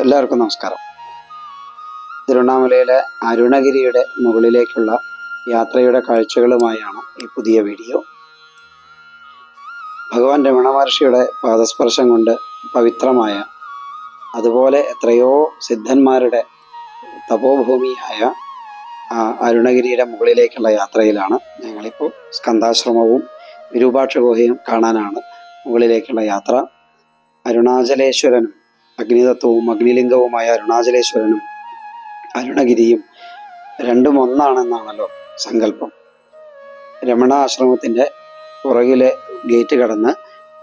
എല്ലാവർക്കും നമസ്കാരം. തിരുവണ്ണാമലയിലെ അരുണഗിരിയുടെ മുകളിലേക്കുള്ള യാത്രയുടെ കാഴ്ചകളുമായാണ് ഈ പുതിയ വീഡിയോ. ഭഗവാൻ രമണ മഹർഷിയുടെ പാദസ്പർശം കൊണ്ട് പവിത്രമായ അതുപോലെ എത്രയോ സിദ്ധന്മാരുടെ തപോഭൂമിയായ അരുണഗിരിയുടെ മുകളിലേക്കുള്ള യാത്രയിലാണ് ഞങ്ങളിപ്പോൾ സ്കന്ധാശ്രമവും വിരൂപാക്ഷ ഗുഹയും കാണാനാണ് മുകളിലേക്കുള്ള യാത്ര. അരുണാചലേശ്വരനും അഗ്നിതത്വവും അഗ്നിലിംഗവുമായ അരുണാചലേശ്വരനും അരുണഗിരിയും രണ്ടും ഒന്നാണെന്നാണല്ലോ സങ്കല്പം. രമണ ആശ്രമത്തിന്റെ പുറകിലെ ഗേറ്റ് കടന്ന്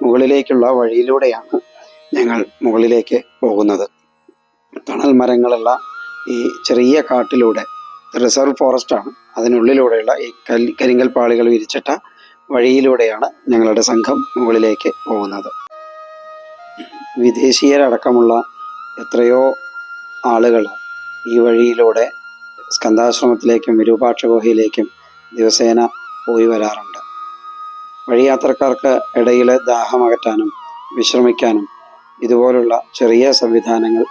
മുകളിലേക്കുള്ള വഴിയിലൂടെയാണ് ഞങ്ങൾ മുകളിലേക്ക് പോകുന്നത്. തണൽ മരങ്ങളുള്ള ഈ ചെറിയ കാട്ടിലൂടെ റിസർവ് ഫോറസ്റ്റ് ആണ്. അതിനുള്ളിലൂടെയുള്ള ഈ കൽ കരിങ്കൽ പാളികൾ വിരിച്ചിട്ട വഴിയിലൂടെയാണ് ഞങ്ങളുടെ സംഘം മുകളിലേക്ക് പോകുന്നത്. വിദേശീയരടക്കമുള്ള എത്രയോ ആളുകൾ ഈ വഴിയിലൂടെ സ്കന്ധാശ്രമത്തിലേക്കും വിരൂപാക്ഷ ഗുഹയിലേക്കും ദിവസേന പോയി വരാറുണ്ട്. വഴിയാത്രക്കാർക്ക് ഇടയിൽ ദാഹമകറ്റാനും വിശ്രമിക്കാനും ഇതുപോലുള്ള ചെറിയ സംവിധാനങ്ങൾ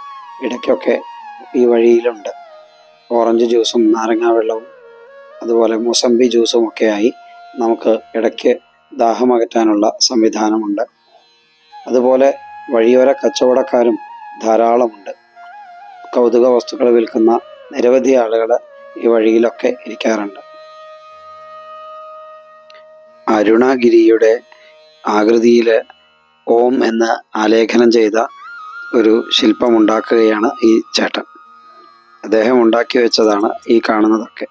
ഇടയ്ക്കൊക്കെ ഈ വഴിയിലുണ്ട്. ഓറഞ്ച് ജ്യൂസും നാരങ്ങാ വെള്ളവും അതുപോലെ മുസമ്പി ജ്യൂസും ഒക്കെയായി നമുക്ക് ഇടയ്ക്ക് ദാഹമകറ്റാനുള്ള സംവിധാനമുണ്ട്. അതുപോലെ വഴിയോര കച്ചവടക്കാരും ധാരാളമുണ്ട്. കൗതുക വസ്തുക്കൾ വിൽക്കുന്ന നിരവധി ആളുകൾ ഈ വഴിയിലൊക്കെ ഇരിക്കാറുണ്ട്. അരുണഗിരിയുടെ ആകൃതിയിൽ ഓം എന്ന് ആലേഖനം ചെയ്ത ഒരു ശില്പം ഉണ്ടാക്കുകയാണ് ഈ ചേട്ടൻ. അദ്ദേഹം ഉണ്ടാക്കി വെച്ചതാണ് ഈ കാണുന്നതൊക്കെ.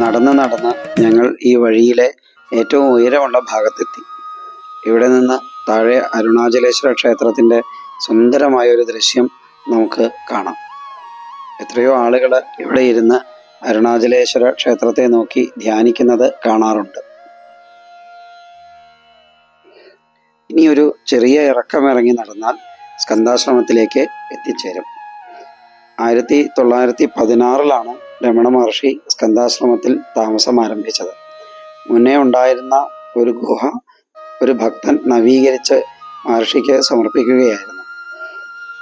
നടന്ന് നടന്ന് ഞങ്ങൾ ഈ വഴിയിലെ ഏറ്റവും ഉയരമുള്ള ഭാഗത്തെത്തി. ഇവിടെ നിന്ന് താഴെ അരുണാചലേശ്വര ക്ഷേത്രത്തിന്റെ സുന്ദരമായ ഒരു ദൃശ്യം നമുക്ക് കാണാം. എത്രയോ ആളുകൾ ഇവിടെ ഇരുന്ന് അരുണാചലേശ്വര ക്ഷേത്രത്തെ നോക്കി ധ്യാനിക്കുന്നത് കാണാറുണ്ട്. ഇനി ഒരു ചെറിയ ഇറക്കമിറങ്ങി നടന്നാൽ സ്കന്ധാശ്രമത്തിലേക്ക് എത്തിച്ചേരും. ആയിരത്തി തൊള്ളായിരത്തി പതിനാറിലാണ് രമണ മഹർഷി സ്കന്ധാശ്രമത്തിൽ താമസം ആരംഭിച്ചത്. മുന്നേ ഉണ്ടായിരുന്ന ഒരു ഗുഹ ഒരു ഭക്തൻ നവീകരിച്ച് മഹർഷിക്ക് സമർപ്പിക്കുകയായിരുന്നു.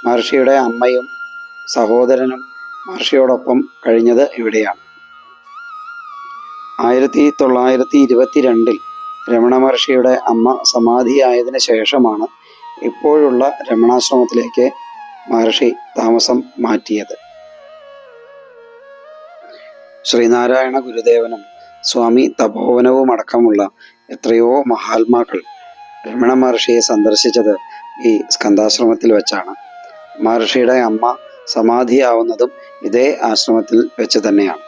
മഹർഷിയുടെ അമ്മയും സഹോദരനും മഹർഷിയോടൊപ്പം കഴിഞ്ഞത് ഇവിടെയാണ്. ആയിരത്തി തൊള്ളായിരത്തി ഇരുപത്തിരണ്ടിൽ രമണ മഹർഷിയുടെ അമ്മ സമാധിയായതിനു ശേഷമാണ് ഇപ്പോഴുള്ള രമണാശ്രമത്തിലേക്ക് മഹർഷി താമസം മാറ്റിയത്. ശ്രീനാരായണ ഗുരുദേവനും സ്വാമി തപോവനവും അടക്കമുള്ള എത്രയോ മഹാത്മാക്കൾ രമണ മഹർഷിയെ സന്ദർശിച്ചത് ഈ സ്കന്ധാശ്രമത്തിൽ വെച്ചാണ്. മഹർഷിയുടെ അമ്മ സമാധിയാവുന്നതും ഇതേ ആശ്രമത്തിൽ വെച്ച് തന്നെയാണ്.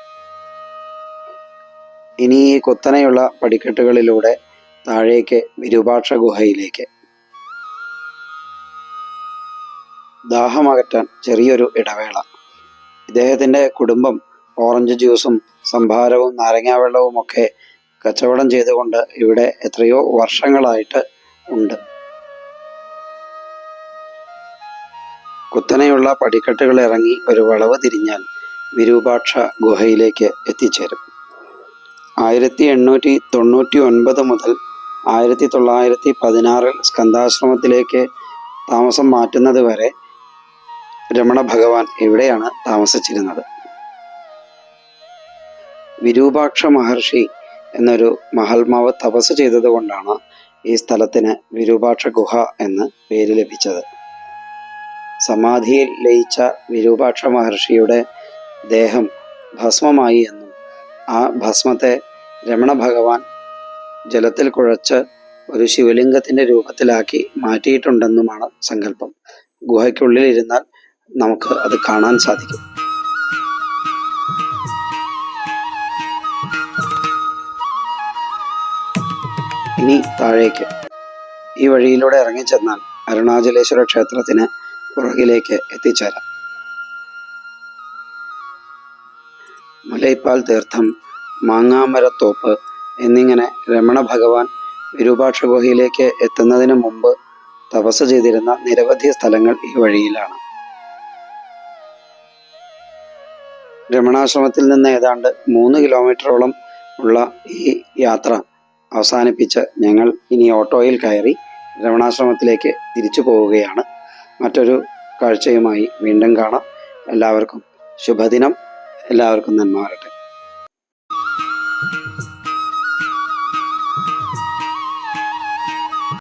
ഇനി ഈ കുത്തനെയുള്ള പടിക്കെട്ടുകളിലൂടെ താഴേക്ക് വിരൂപാക്ഷ ഗുഹയിലേക്ക്. ദാഹമകറ്റാൻ ചെറിയൊരു ഇടവേള. ഇദ്ദേഹത്തിന്റെ കുടുംബം ഓറഞ്ച് ജ്യൂസും സംഭാരവും നാരങ്ങാവെള്ളവും ഒക്കെ കച്ചവടം ചെയ്തുകൊണ്ട് ഇവിടെ എത്രയോ വർഷങ്ങളായിട്ട് ഉണ്ട്. കുത്തനെയുള്ള പടിക്കെട്ടുകൾ ഇറങ്ങി ഒരു വളവ് തിരിഞ്ഞാൽ വിരൂപാക്ഷ ഗുഹയിലേക്ക് എത്തിച്ചേരും. ആയിരത്തി എണ്ണൂറ്റി തൊണ്ണൂറ്റി ഒൻപത് മുതൽ ആയിരത്തി തൊള്ളായിരത്തി പതിനാറിൽ സ്കന്ധാശ്രമത്തിലേക്ക് താമസം മാറ്റുന്നത് വരെ രമണ ഭഗവാൻ ഇവിടെയാണ് താമസിച്ചിരുന്നത്. വിരൂപാക്ഷ മഹർഷി എന്നൊരു മഹാത്മാവ് തപസ് ചെയ്തതുകൊണ്ടാണ് ഈ സ്ഥലത്തിന് വിരൂപാക്ഷ ഗുഹ എന്ന് പേര് ലഭിച്ചത്. സമാധിയിൽ ലയിച്ച വിരൂപാക്ഷ മഹർഷിയുടെ ദേഹം ഭസ്മമായി എന്നും ആ ഭസ്മത്തെ രമണ ഭഗവാൻ ജലത്തിൽ കുഴച്ച് ഒരു ശിവലിംഗത്തിന്റെ രൂപത്തിലാക്കി മാറ്റിയിട്ടുണ്ടെന്നുമാണ് സങ്കല്പം. ഗുഹയ്ക്കുള്ളിൽ ഇരുന്നാൽ നമുക്ക് അത് കാണാൻ സാധിക്കും. ഇനി താഴേക്ക്. ഈ വഴിയിലൂടെ ഇറങ്ങിച്ചെന്നാൽ അരുണാചലേശ്വര ക്ഷേത്രത്തിന് പുറകിലേക്ക് എത്തിച്ചേരാം. മുലൈപ്പാൽ തീർത്ഥം മാങ്ങാമരത്തോപ്പ് എന്നിങ്ങനെ രമണ ഭഗവാൻ വിരൂപാക്ഷ ഗുഹയിലേക്ക് എത്തുന്നതിന് മുമ്പ് തപസ് ചെയ്തിരുന്ന നിരവധി സ്ഥലങ്ങൾ ഈ വഴിയിലാണ്. രമണാശ്രമത്തിൽ നിന്ന് ഏതാണ്ട് മൂന്ന് കിലോമീറ്ററോളം ഉള്ള ഈ യാത്ര അവസാനിപ്പിച്ച് ഞങ്ങൾ ഇനി ഓട്ടോയിൽ കയറി രമണാശ്രമത്തിലേക്ക് തിരിച്ചു പോവുകയാണ്. മറ്റൊരു കാഴ്ചയുമായി വീണ്ടും കാണാം. എല്ലാവർക്കും ശുഭദിനം. എല്ലാവർക്കും നന്മ വരട്ടെ.